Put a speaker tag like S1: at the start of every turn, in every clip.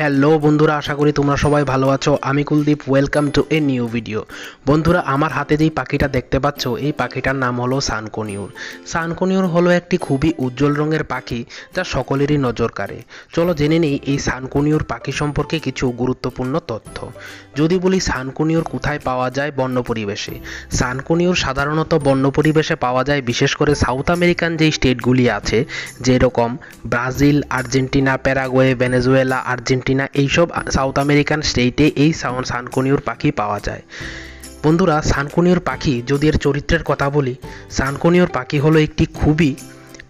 S1: Hello বন্ধুরা, আশা করি তোমরা সবাই ভালো আছো। আমি Kuldeep welcome to a new video বন্ধুরা, আমার হাতে যেই পাখিটা দেখতে পাচ্ছ, এই পাখিটার নাম হলো সানকনিউর। সানকনিউর হলো একটি খুবই উজ্জ্বল রঙের পাখি, যা সকলেরই নজর কাড়ে। চলো জেনে নেই, এই সানকনিউর পাখি সম্পর্কে কিছু গুরুত্বপূর্ণ তথ্য। যদি বলি সানকনিউর কোথায় পাওয়া যায় বন্য পরিবেশে, সানকনিউর সাধারণত বন্য পরিবেশে পাওয়া যায় বিশেষ করে সাউথ আমেরিকান যেই স্টেটগুলি আছে, যেরকম Brazil, Argentina, Paraguay, Venezuela, Argentina এইসব সাউথ আমেরিকান স্টেটে এই সাউন সানকনিউর পাখি পাওয়া যায়। বন্ধুরা, সানকনিউর পাখি, যদি এর চরিত্রের কথা বলি, সানকনিউর পাখি হলো একটি খুবই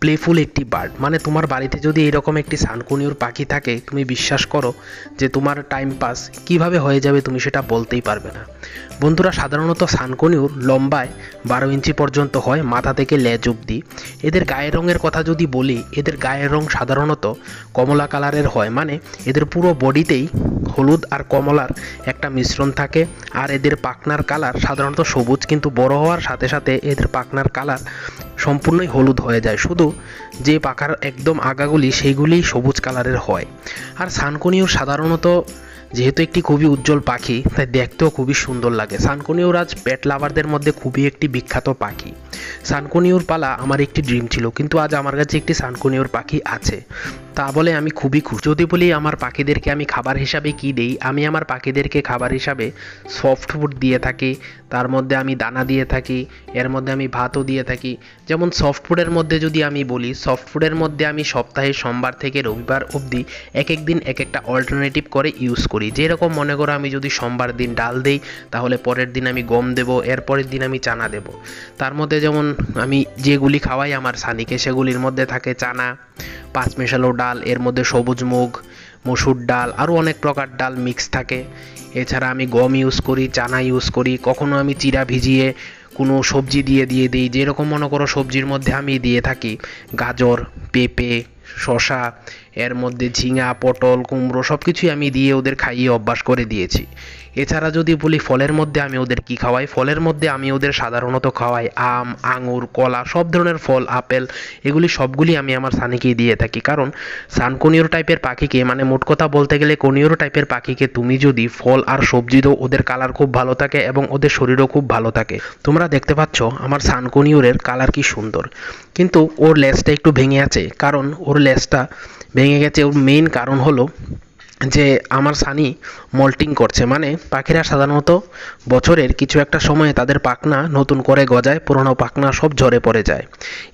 S1: প্লেফুল একটি বার্ড মানে তোমার বাড়িতে যদি এরকম একটি সানকুনিউর পাখি থাকে, তুমি বিশ্বাস করো যে তোমার টাইম পাস কীভাবে হয়ে যাবে তুমি সেটা বলতেই পারবে না। বন্ধুরা, সাধারণত সানকনিউর লম্বায় বারো ইঞ্চি পর্যন্ত হয়, মাথা থেকে লেজ অবধি। এদের গায়ের রঙের কথা যদি বলি, এদের গায়ের রং সাধারণত কমলা কালারের হয়। মানে এদের পুরো বডিতেই হলুদ আর কমলার একটা মিশ্রণ থাকে আর এদের পাখনার কালার সাধারণত সবুজ, কিন্তু বড় হওয়ার সাথে সাথে এদের পাখনার কালার সম্পূর্ণই হলুদ হয়ে যায়। শুধু যে পাখার একদম আগাগুলি, সেইগুলিই সবুজ কালারের হয়। আর সানকনিও সাধারণত যেহেতু একটি খুবই উজ্জ্বল পাখি, তাই দেখতেও খুবই সুন্দর লাগে। সানকনিউর আজ পেট লাভারদের মধ্যে খুবই একটি বিখ্যাত পাখি। সানকনিউর পালা আমার একটি ড্রিম ছিল, কিন্তু আজ আমার কাছে একটি সানকনিউর পাখি আছে। তা বলে আমি খুবই খুশি। যদি বলি আমার পাখিদেরকে আমি খাবার হিসাবে কি দেই? আমি আমার পাখিদেরকে খাবার হিসাবে সফট ফুড দিয়ে থাকি, তার মধ্যে আমি দানা দিয়ে থাকি, এর মধ্যে আমি ভাতও দিয়ে থাকি। যেমন সফট ফুডের মধ্যে যদি আমি বলি সফট ফুডের মধ্যে আমি সপ্তাহে সোমবার থেকে রবিবার অবধি এক এক দিন এক একটা অল্টারনেটিভ করে ইউজ করি। যেরকম মনে করো আমি যদি সোমবার দিন ডাল দেই, তাহলে পরের দিন আমি গম দেবো, এর পরের দিন আমি চানা দেব। তার মধ্যে যেমন আমি যেগুলি খাওয়াই আমার সানিকে, সেগুলির মধ্যে থাকে চানা পাঁচ মেশালো ডাল, এর মধ্যে সবুজ মুগ, মসুর ডাল, আরও অনেক প্রকার ডাল মিক্স থাকে। এছাড়া আমি গম ইউজ করি, চানা ইউজ করি, কখনো আমি চিরা ভিজিয়ে কোনো সবজি দিয়ে দিয়ে দিই, যেরকম মনে করো সবজির মধ্যে আমি দিয়ে থাকি। গাজর, পেঁপে শশা এর মধ্যে ঝিঙা, পটল, কুমড়ো সব কিছুই আমি দিয়ে ওদের খাইয়ে অভ্যাস করে দিয়েছি। এছাড়া যদি বলি ফলের মধ্যে আমি ওদের কি খাওয়াই? ফলের মধ্যে আমি ওদের সাধারণত খাওয়াই আম, আঙুর, কলা, সব ধরনের ফল, আপেল, এগুলি সবগুলি আমি আমার সানিকেই দিয়ে থাকি। কারণ সানকনিয়র টাইপের পাখিকে মানে মোট কথা বলতে গেলে কনিয়র টাইপের পাখিকে তুমি যদি ফল আর সবজি দাও, ওদের কালার খুব ভালো থাকে এবং ওদের শরীরও খুব ভালো থাকে। তোমরা দেখতে পাচ্ছ আমার সানকনিয়রের কালার কি সুন্দর। কিন্তু ওর লেজটা একটু ভেঙে আছে। কারণ ওর লেজটা ভেঙে গেছে। ওর মেইন কারণ হলো যে আমার সানি মল্টিং করছে। মানে পাখিরা সাধারণত বছরের কিছু একটা সময়ে তাদের পাখনা নতুন করে গজায়, পুরনো পাখনা সব ঝরে পড়ে যায়।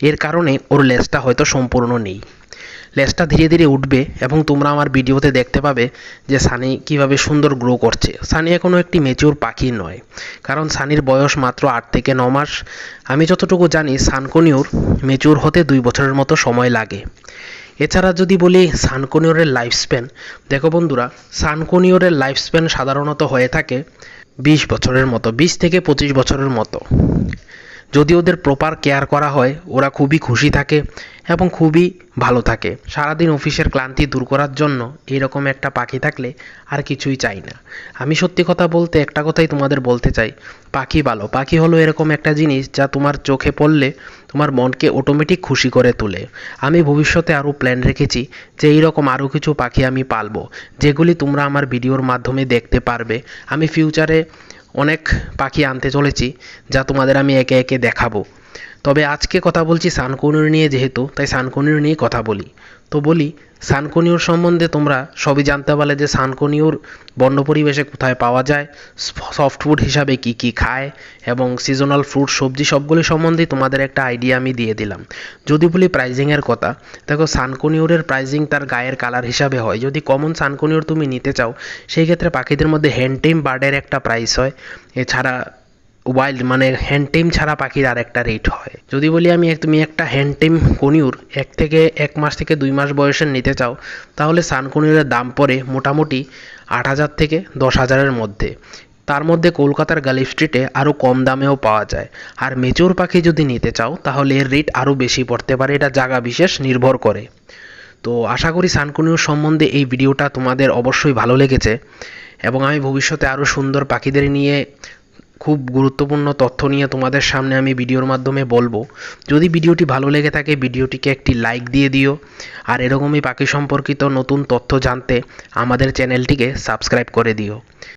S1: এর কারণে ওর লেজটা হয়তো সম্পূর্ণ নেই। লেজটা ধীরে ধীরে উঠবে এবং তোমরা আমার ভিডিওতে দেখতে পাবে যে সানি কীভাবে সুন্দর গ্রো করছে। সানি এখনও একটি মেচিউর পাখি নয়, কারণ সানির বয়স মাত্র আট থেকে ন মাস। আমি যতটুকু জানি সানকনিউর মেচিউর হতে দুই বছরের মতো সময় লাগে। এছাড়া যদি বলি সানকোনিয়রের লাইফ স্প্যান দেখো বন্ধুরা সানকোনিয়রের লাইফ স্প্যান সাধারণত হয়ে থাকে বিশ বছরের মতো, বিশ থেকে পঁচিশ বছরের মতো। যদি ওদের প্রপার কেয়ার করা হয়, ওরা খুবই খুশি থাকে এবং খুবই ভালো থাকে। সারাদিন অফিসের ক্লান্তি দূর করার জন্য এরকম একটা পাখি থাকলে আর কিছুই চাই না। আমি সত্যি কথা বলতে একটা কথাই তোমাদের বলতে চাই, পাখি ভালো। পাখি হলো এরকম একটা জিনিস যা তোমার চোখে পড়লে তোমার মনকে অটোমেটিক খুশি করে তোলে। আমি ভবিষ্যতে আরও প্ল্যান রেখেছি যে এইরকম আরও কিছু পাখি আমি পালবো, যেগুলি তোমরা আমার ভিডিওর মাধ্যমে দেখতে পারবে। আমি ফিউচারে অনেক পাখি আনতে চলেছি যা তোমাদের আমি একে একে দেখাবো। তবে আজকে কথা বলছি সানকনিউর নিয়ে যেহেতু, তাই সানকনিউর নিয়ে কথা বলি। তো বলি, সানকনিউর সম্বন্ধে তোমরা সবই জানতে পারলে যে সানকনিউর বন্য পরিবেশে কোথায় পাওয়া যায়, সফট ফুড হিসাবে কি কি খায়, এবং সিজনাল ফ্রুট, সবজি সবগুলি সম্বন্ধে তোমাদের একটা আইডিয়া আমি দিয়ে দিলাম। যদি বলি প্রাইজিংয়ের কথা, দেখো সানকনিউরের প্রাইজিং তার গায়ের কালার হিসাবে হয়। যদি কমন সানকনিউর তুমি নিতে চাও, সেই ক্ষেত্রে পাখিদের মধ্যে হ্যান্ডটেম বার্ডের একটা প্রাইস হয়। এছাড়া ওয়াইল্ড মানে হ্যান্ডটেম ছাড়া পাখির আর একটা রেট হয়। যদি বলি আমি তুমি একটা হ্যান্ডটেম কনিউর এক থেকে এক মাস থেকে দুই মাস বয়সের নিতে চাও, তাহলে সানকনিউরের দাম পড়ে মোটামুটি আট হাজার থেকে দশ হাজারের মধ্যে। তার মধ্যে কলকাতার গালিফ স্ট্রিটে আরও কম দামেও পাওয়া যায়। আর মেচুর পাখি যদি নিতে চাও, তাহলে এর রেট আরও বেশি পড়তে পারে, এটা জায়গা বিশেষ নির্ভর করে। তো আশা করি সানকুনিউর সম্বন্ধে এই ভিডিওটা তোমাদের অবশ্যই ভালো লেগেছে। এবং আমি ভবিষ্যতে আরও সুন্দর পাখিদের নিয়ে খুব গুরুত্বপূর্ণ তথ্য নিয়ে তোমাদের সামনে আমি ভিডিওর মাধ্যমে বলব। যদি ভিডিওটি ভালো লেগে থাকে, ভিডিওটিকে একটি লাইক দিয়ে দিও। আর এরকমই পাখি সম্পর্কিত নতুন তথ্য জানতে আমাদের চ্যানেলটিকে সাবস্ক্রাইব করে দিও।